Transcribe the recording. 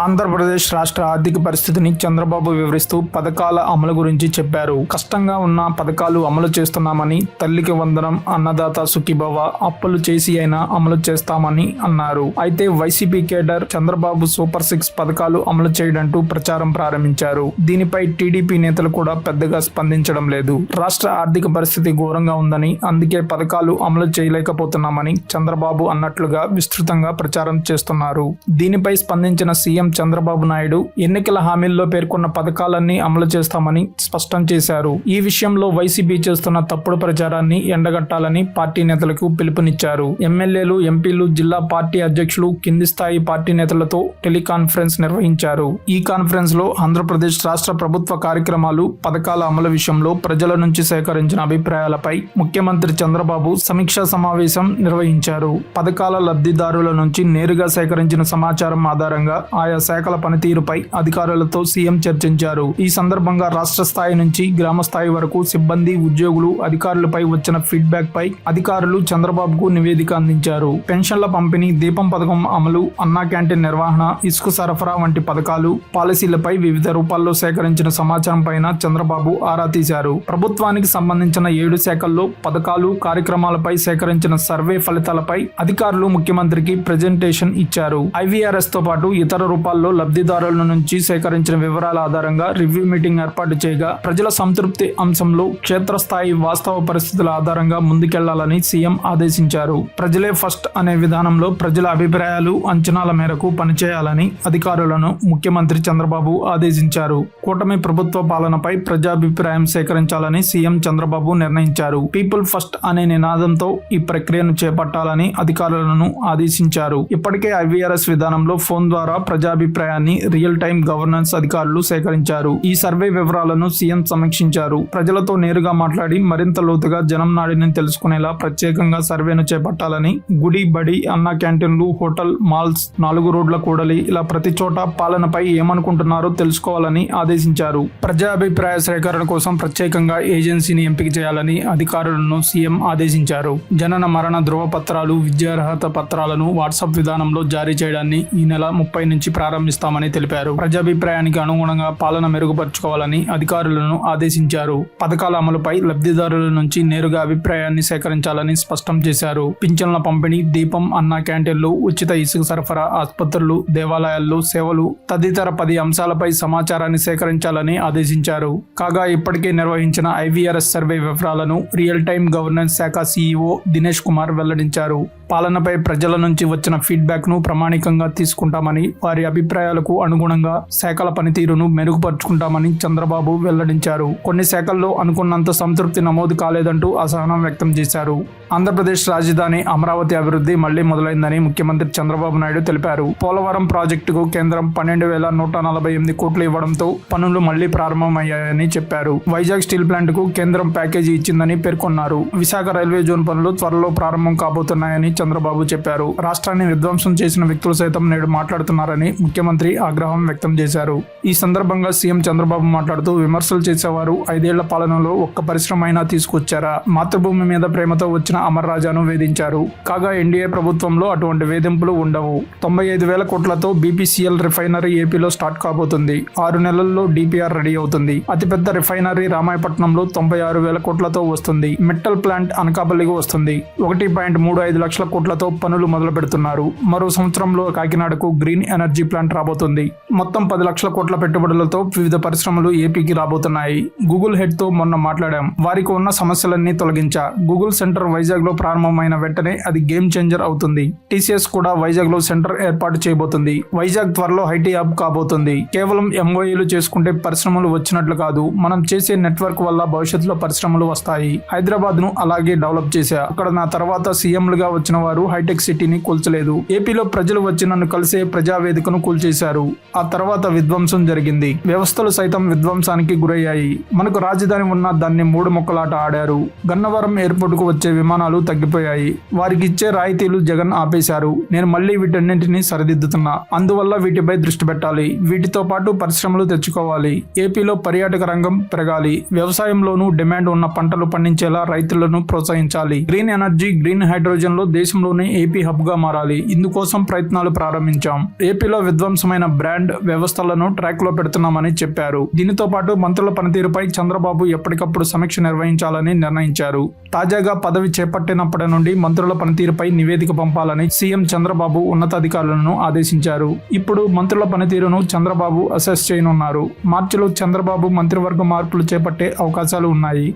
ఆంధ్రప్రదేశ్ రాష్ట్ర ఆర్థిక పరిస్థితిని చంద్రబాబు వివరిస్తూ పథకాల అమలు గురించి చెప్పారు. కష్టంగా ఉన్న పథకాలు అమలు చేస్తున్నామని తల్లికి వందనం అన్నదాత సుఖీభవ అప్పులు చేసి అయినా అమలు చేస్తామని అన్నారు. అయితే YCP cadre Chandrababu super six పథకాలు అమలు చేయడంటూ ప్రచారం ప్రారంభించారు. దీనిపై టీడీపీ నేతలు కూడా పెద్దగా స్పందించడం లేదు. రాష్ట్ర ఆర్థిక పరిస్థితి ఘోరంగా ఉందని అందుకే పథకాలు అమలు చేయలేకపోతున్నామని చంద్రబాబు అన్నట్లుగా విస్తృతంగా ప్రచారం చేస్తున్నారు. దీనిపై స్పందించిన సీఎం చంద్రబాబు నాయుడు ఎన్నికల హామీల్లో పేర్కొన్న పథకాలన్నీ అమలు చేస్తామని స్పష్టం చేశారు. ఈ విషయంలో వైసీపీ చేస్తున్న తప్పుడు ప్రచారాన్ని ఎండగట్టాలని పార్టీ నేతలకు పిలుపునిచ్చారు. ఎమ్మెల్యేలు ఎంపీలు జిల్లా పార్టీ అధ్యక్షులు కింది స్థాయి పార్టీ నేతలతో టెలికాన్ఫరెన్స్ నిర్వహించారు. ఈ కాన్ఫరెన్స్లో ఆంధ్రప్రదేశ్ రాష్ట్ర ప్రభుత్వ కార్యక్రమాలు పథకాల అమలు విషయంలో ప్రజల నుంచి సేకరించిన అభిప్రాయాలపై ముఖ్యమంత్రి చంద్రబాబు సమీక్షా సమావేశం నిర్వహించారు. పథకాల లబ్ధిదారుల నుంచి నేరుగా సేకరించిన సమాచారం ఆధారంగా ఆయా శాఖల పనితీరుపై అధికారులతో సీఎం చర్చించారు. ఈ సందర్భంగా రాష్ట్ర స్థాయి నుంచి గ్రామ స్థాయి వరకు సిబ్బంది ఉద్యోగులు అధికారులపై వచ్చిన ఫీడ్బ్యాక్ పై అధికారులు చంద్రబాబుకు నివేదిక అందించారు. పెన్షన్ల పంపిణీ దీపం పథకం అమలు అన్నా క్యాంటీన్ నిర్వహణ ఇసుక సరఫరా వంటి పథకాలు పాలసీలపై వివిధ రూపాల్లో సేకరించిన సమాచారం పైన చంద్రబాబు ఆరా తీశారు. ప్రభుత్వానికి సంబంధించిన ఏడు శాఖల్లో పథకాలు కార్యక్రమాలపై సేకరించిన సర్వే ఫలితాలపై అధికారులు ముఖ్యమంత్రికి ప్రజెంటేషన్ ఇచ్చారు. ఐవీఆర్ఎస్తో పాటు ఇతర రూపాల్లో లబ్ధిదారుల నుంచి సేకరించిన వివరాల ఆధారంగా రివ్యూ మీటింగ్ ఏర్పాటు చేయగా ప్రజల సంతృప్తి అంశంలో క్షేత్రస్థాయి వాస్తవ పరిస్థితుల ఆధారంగా ముందుకెళ్ళాలని సీఎం ఆదేశించారు. ప్రజలే ఫస్ట్ అనే విధానంలో ప్రజల అభిప్రాయాలు అంచనాల మేరకు పనిచేయాలని అధికారులను ముఖ్యమంత్రి చంద్రబాబు ఆదేశించారు. కూటమి ప్రభుత్వ పాలనపై ప్రజాభిప్రాయం సేకరించాలని సీఎం చంద్రబాబు నిర్ణయించారు. పీపుల్ ఫస్ట్ అనే నినాదంతో ఈ ప్రక్రియను చేపట్టాలని అధికారులను ఆదేశించారు. ఇప్పటికే ఐవీఆర్ఎస్ విధానంలో ఫోన్ ద్వారా ప్రజాభిప్రాయాన్ని రియల్ టైం గవర్నెన్స్ అధికారులు సేకరించారు. ఈ సర్వే వివరాలను సీఎం సమీక్షించారు. ప్రజలతో నేరుగా మాట్లాడి మరింత లోతుగా జనం నాడిని తెలుసుకునేలా ప్రత్యేకంగా సర్వేను చేపట్టాలని గుడి బడి అన్న క్యాంటీన్లు హోటల్ మాల్స్ నాలుగు రోడ్ల కూడలి ఇలా ప్రతి చోట పాలనపై ఏమనుకుంటున్నారో తెలుసుకోవాలని ఆదేశించారు. ప్రజాభిప్రాయ సేకరణ కోసం ప్రత్యేకంగా ఏజెన్సీని ఎంపిక చేయాలని అధికారులను సీఎం ఆదేశించారు. జనన మరణ ధృవపత్రాలు విద్యార్హత పత్రాలను వాట్సాప్ విధానంలో జారీ చేయడాన్ని ఈ నెల ముప్పై నుంచి ప్రారంభిస్తామని తెలిపారు. ప్రజాభిప్రాయానికి అనుగుణంగా పాలన మెరుగుపరుచుకోవాలని అధికారులను ఆదేశించారు. పథకాల అమలుపై లబ్ధిదారుల నుంచి నేరుగా అభిప్రాయాన్ని సేకరించాలని స్పష్టం చేశారు. పింఛన్ల పంపిణీ దీపం అన్న క్యాంటీన్లు ఉచిత ఇసుక సరఫరా ఆసుపత్రులు దేవాలయాల్లో సేవలు తదితర పది అంశాలపై సమాచారాన్ని సేకరించాలని ఆదేశించారు. కాగా ఇప్పటికే నిర్వహించిన ఐవీఆర్ఎస్ సర్వే వివరాలను రియల్ టైం గవర్నెన్స్ శాఖ సీఈఓ దినేష్ కుమార్ వెల్లడించారు. పాలనపై ప్రజల నుంచి వచ్చిన ఫీడ్బ్యాక్ను ప్రామాణికంగా తీసుకుంటామని వారి అభిప్రాయాలకు అనుగుణంగా శాఖల పనితీరును మెరుగుపరుచుకుంటామని చంద్రబాబు వెల్లడించారు. కొన్ని శాఖల్లో అనుకున్నంత సంతృప్తి నమోదు కాలేదంటూ అసహనం వ్యక్తం చేశారు. ఆంధ్రప్రదేశ్ రాజధాని అమరావతి అభివృద్ధి మళ్ళీ మొదలైందని ముఖ్యమంత్రి చంద్రబాబు నాయుడు తెలిపారు. పోలవరం ప్రాజెక్టుకు కేంద్రం పన్నెండు వేల నూట నలభై ఎనిమిది కోట్లు ఇవ్వడంతో పనులు మళ్ళీ ప్రారంభమయ్యాయని చెప్పారు. వైజాగ్ స్టీల్ ప్లాంట్కు కేంద్రం ప్యాకేజీ ఇచ్చిందని పేర్కొన్నారు. విశాఖ రైల్వే జోన్ పనులు త్వరలో ప్రారంభం కాబోతున్నాయని చంద్రబాబు చెప్పారు. రాష్ట్రాన్ని విధ్వంసం చేసిన వ్యక్తులు సైతం నేడు మాట్లాడుతున్నారని ముఖ్యమంత్రి ఆగ్రహం వ్యక్తం చేశారు. ఈ సందర్భంగా సీఎం చంద్రబాబు మాట్లాడుతూ విమర్శలు చేసేవారు ఐదేళ్ళ పాలనలో ఒక్క పరిశ్రమ అయినా తీసుకొచ్చారా? మాతృభూమి మీద ప్రేమతో వచ్చిన అమర్ రాజాను వేధించారు. కాగా ఎన్డీఏ ప్రభుత్వంలో అటువంటి వేధింపులు ఉండవు. తొంభై ఐదు వేల కోట్లతో బీపీసీఎల్ రిఫైనరీ ఏపీలో స్టార్ట్ కాబోతుంది. ఆరు నెలల్లో డిపిఆర్ రెడీ అవుతుంది. అతిపెద్ద రిఫైనరీ రామాయపట్నంలో తొంభై ఆరు వేల కోట్లతో వస్తుంది. మెటల్ ప్లాంట్ అనకాపల్లికి వస్తుంది. ఒకటి పాయింట్ మూడు ఐదు లక్షల కోట్లతో పనులు మొదలు పెడుతున్నారు మరో సంవత్సరంలో కాకినాడకు గ్రీన్ ఎనర్జీ ప్లాంట్ రాబోతుంది. మొత్తం పది లక్షల కోట్ల పెట్టుబడులతో వివిధ పరిశ్రమలు ఏపీకి రాబోతున్నాయి. గూగుల్ హెడ్తో మొన్న మాట్లాడాం. వారికి ఉన్న సమస్యలన్నీ తొలగించా. గూగుల్ సెంటర్ వైజాగ్లో ప్రారంభమైన వెంటనే అది గేమ్ చేంజర్ అవుతుంది. టీసీఎస్ కూడా వైజాగ్లో సెంటర్ ఏర్పాటు చేయబోతుంది. వైజాగ్ త్వరలో హైటీ హబ్ కాబోతుంది. కేవలం ఎంఓఏలు చేసుకుంటే పరిశ్రమలు వచ్చినట్లు కాదు. మనం చేసే నెట్వర్క్ వల్ల భవిష్యత్తులో పరిశ్రమలు వస్తాయి. హైదరాబాద్ను అలాగే డెవలప్ చేశా. అక్కడ నా తర్వాత సీఎంలుగా వచ్చిన వారు హైటెక్ సిటీని కూల్చలేదు. ఏపీలో ప్రజలు వచ్చి నన్ను కలిసే ప్రజావేదికను కూల్చేశారు. ఆ తర్వాత విధ్వంసం జరిగింది. వ్యవస్థలు సైతం విధ్వంసానికి గురయ్యాయి. మనకు రాజధాని ఉన్న దాన్ని మూడు మొక్కలాట ఆడారు. గన్నవరం ఎయిర్పోర్ట్కు వచ్చే విమానాలు తగ్గిపోయాయి. వారికి ఇచ్చే రాయితీలు జగన్ ఆపేశారు. నేను మళ్ళీ వీటన్నింటినీ సరిదిద్దుతున్నా. అందువల్ల వీటిపై దృష్టి పెట్టాలి. వీటితో పాటు పరిశ్రమలు తెచ్చుకోవాలి. ఏపీలో పర్యాటక రంగం పెరగాలి. వ్యవసాయంలోనూ డిమాండ్ ఉన్న పంటలు పండించేలా రైతులను ప్రోత్సహించాలి. గ్రీన్ ఎనర్జీ గ్రీన్ హైడ్రోజన్లో దేశంలోనే ఏపీ హబ్గా మారాలి. ఇందుకోసం ప్రయత్నాలు ప్రారంభించాం. ఏపీలో విధ్వంసమైన బ్రాండ్ వ్యవస్థలను ట్రాక్లో పెడుతున్నామని చెప్పారు. దీనితో పాటు మంత్రుల పనితీరుపై చంద్రబాబు ఎప్పటికప్పుడు సమీక్ష నిర్వహించాలని నిర్ణయించారు. తాజాగా పదవి చేపట్టినప్పటి నుండి మంత్రుల పనితీరుపై నివేదిక పంపాలని సీఎం చంద్రబాబు ఉన్నతాధికారులను ఆదేశించారు. ఇప్పుడు మంత్రుల పనితీరును చంద్రబాబు అసెస్ చేయనున్నారు. మార్చిలో చంద్రబాబు మంత్రివర్గ మార్పులు చేపట్టే అవకాశాలు ఉన్నాయి.